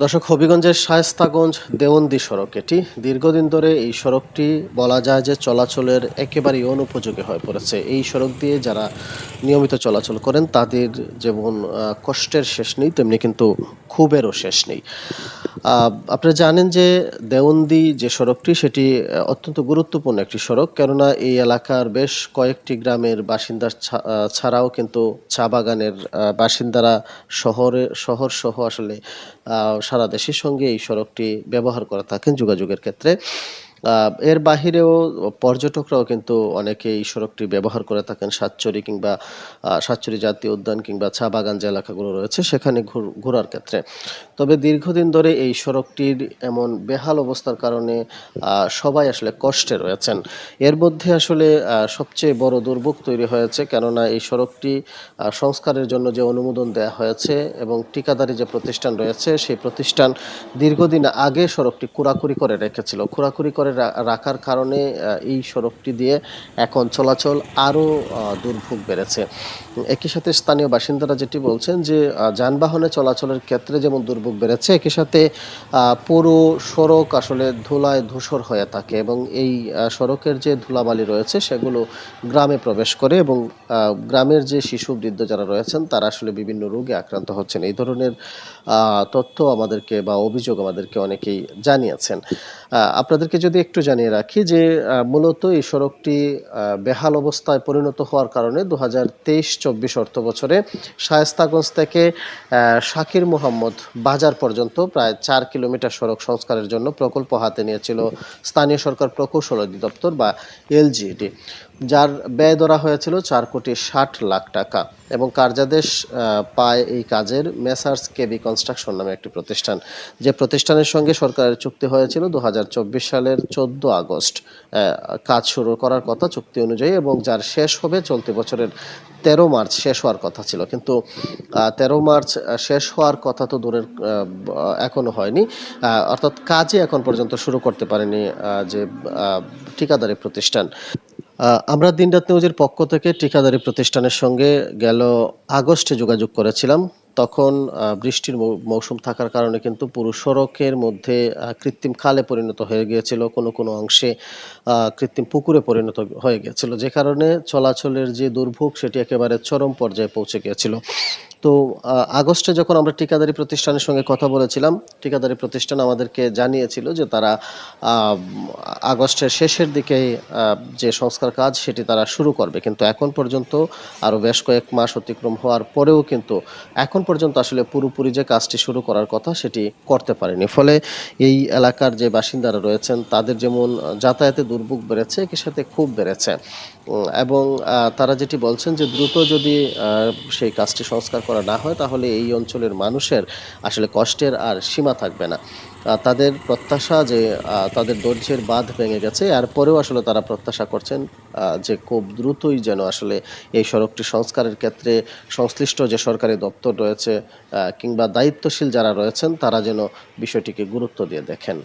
দর্শক, হবিগঞ্জের শায়স্তাগঞ্জ দেওয়ন্দি সড়ক। এটি দীর্ঘদিন ধরে এই সড়কটি বলা যায় যে চলাচলের একেবারেই অনুপযোগী হয়ে পড়েছে। এই সড়ক দিয়ে যারা নিয়মিত চলাচল করেন, তাদের যেমন কষ্টের শেষ নেই, তেমনি কিন্তু ক্ষোভেরও শেষ নেই। আপনারা জানেন যে দেওয়ন্দি যে সড়কটি, সেটি অত্যন্ত গুরুত্বপূর্ণ একটি সড়ক। কেননা এই এলাকার বেশ কয়েকটি গ্রামের বাসিন্দা ছাড়াও কিন্তু চা বাগানের বাসিন্দারা শহরে শহর সহ আসলে সারা দেশের সঙ্গে এই সড়কটি ব্যবহার করে থাকেন যোগাযোগের ক্ষেত্রে। এর বাহিরেও পর্যটকরাও কিন্তু অনেকে এই সড়কটি ব্যবহার করে থাকেন। সাতচুরি কিংবা সাতচুরি জাতীয় উদ্যান কিংবা চা বাগান যে এলাকাগুলো রয়েছে, সেখানে ঘুর- ঘোরার ক্ষেত্রে। তবে দীর্ঘদিন ধরে এই সড়কটির এমন বেহাল অবস্থার কারণে সবাই আসলে কষ্টে রয়েছেন। এর মধ্যে আসলে সবচেয়ে বড় দুর্ভোগ তৈরি হয়েছে, কেননা এই সড়কটি সংস্কারের জন্য যে অনুমোদন দেওয়া হয়েছে এবং ঠিকাদারি যে প্রতিষ্ঠান রয়েছে, সেই প্রতিষ্ঠান দীর্ঘদিন আগে সড়কটি কুড়াকুড়ি করে রেখেছিল। কুড়াকুড়ি করে রাখার কারণে এই সড়কটি দিয়ে এখন চলাচল আরও দুর্ভোগ বেড়েছে। একই সাথে স্থানীয় বাসিন্দারা যেটি বলছেন যে যানবাহনে চলাচলের ক্ষেত্রে যেমন দুর্ভোগ বেড়েছে, একই সাথে পুরো সড়ক আসলে ধুলায় ধূসর হয়ে থাকে এবং এই সড়কের যে ধুলাবালি রয়েছে সেগুলো গ্রামে প্রবেশ করে এবং গ্রামের যে শিশু বৃদ্ধ যারা রয়েছেন তারা আসলে বিভিন্ন রোগে আক্রান্ত হচ্ছেন। এই ধরনের তথ্য আমাদেরকে বা অভিযোগ আমাদেরকে অনেকেই জানিয়েছেন। আপনাদেরকে যদি একটু জানিয়ে রাখি যে মূলত এই সড়কটি বেহাল অবস্থায় পরিণত হওয়ার কারণে দু হাজার তেইশ চব্বিশ অর্থ বছরে শায়স্তাগঞ্জ থেকে শাকির মোহাম্মদ বাজার পর্যন্ত প্রায় চার কিলোমিটার সড়ক সংস্কারের জন্য প্রকল্প হাতে নিয়েছিল স্থানীয় সরকার প্রকৌশল অধিদপ্তর বা এলজিডি যার ব্যয় ধরা হয়েছিল চার কোটি ষাট লাখ টাকা এবং কার্যাদেশ পায় এই কাজের মেসার্স কেবি কনস্ট্রাকশন নামে একটি প্রতিষ্ঠান। যে প্রতিষ্ঠানের সঙ্গে সরকারের চুক্তি হয়েছিল দু হাজার চব্বিশ সালের চোদ্দ আগস্ট। কাজ শুরু করার কথা চুক্তি অনুযায়ী এবং যার শেষ হবে চলতি বছরের তেরো মার্চ শেষ হওয়ার কথা ছিল। কিন্তু তেরো মার্চ শেষ হওয়ার কথা তো দূরের এখনও হয়নি। অর্থাৎ কাজই এখন পর্যন্ত শুরু করতে পারেনি যে ঠিকাদারি প্রতিষ্ঠান। আমরা দিনরাত নিউজের পক্ষ থেকে ঠিকাদারি প্রতিষ্ঠানের সঙ্গে গেল আগস্টে যোগাযোগ করেছিলাম। তখন বৃষ্টির মৌসুম থাকার কারণে কিন্তু পুরো সড়কের মধ্যে কৃত্রিম খালে পরিণত হয়ে গিয়েছিল। কোনো কোনো অংশে কৃত্রিম পুকুরে পরিণত হয়ে গিয়েছিল। যে কারণে চলাচলের যে দুর্ভোগ, সেটি একেবারে চরম পর্যায়ে পৌঁছে গিয়েছিল। তো আগস্টে যখন আমরা ঠিকাদারি প্রতিষ্ঠানের সঙ্গে কথা বলেছিলাম, ঠিকাদারি প্রতিষ্ঠান আমাদেরকে জানিয়েছিল যে তারা আগস্টের শেষের দিকে যে সংস্কার কাজ সেটি তারা শুরু করবে। কিন্তু এখন পর্যন্ত আরও বেশ কয়েক মাস অতিক্রম হওয়ার পরেও কিন্তু এখন পর্যন্ত আসলে পুরোপুরি যে কাজটি শুরু করার কথা সেটি করতে পারেনি। ফলে এই এলাকার যে বাসিন্দারা রয়েছেন, তাদের যেমন যাতায়াতে দুর্ভোগ বেড়েছে, একই সাথে খুব বেড়েছে। এবং তারা যেটি বলছেন যে দ্রুত যদি সেই কাজটি সংস্কার করা না হয়, তাহলে এই অঞ্চলের মানুষের আসলে কষ্টের আর সীমা থাকবে না। তাদের প্রত্যাশা যে তাদের ধৈর্যের বাঁধ ভেঙে গেছে এরপরেও আসলে তারা প্রত্যাশা করছেন যে খুব দ্রুতই যেন আসলে এই সড়কটি সংস্কারের ক্ষেত্রে সংশ্লিষ্ট যে সরকারি দপ্তর রয়েছে কিংবা দায়িত্বশীল যারা রয়েছেন, তারা যেন বিষয়টিকে গুরুত্ব দিয়ে দেখেন।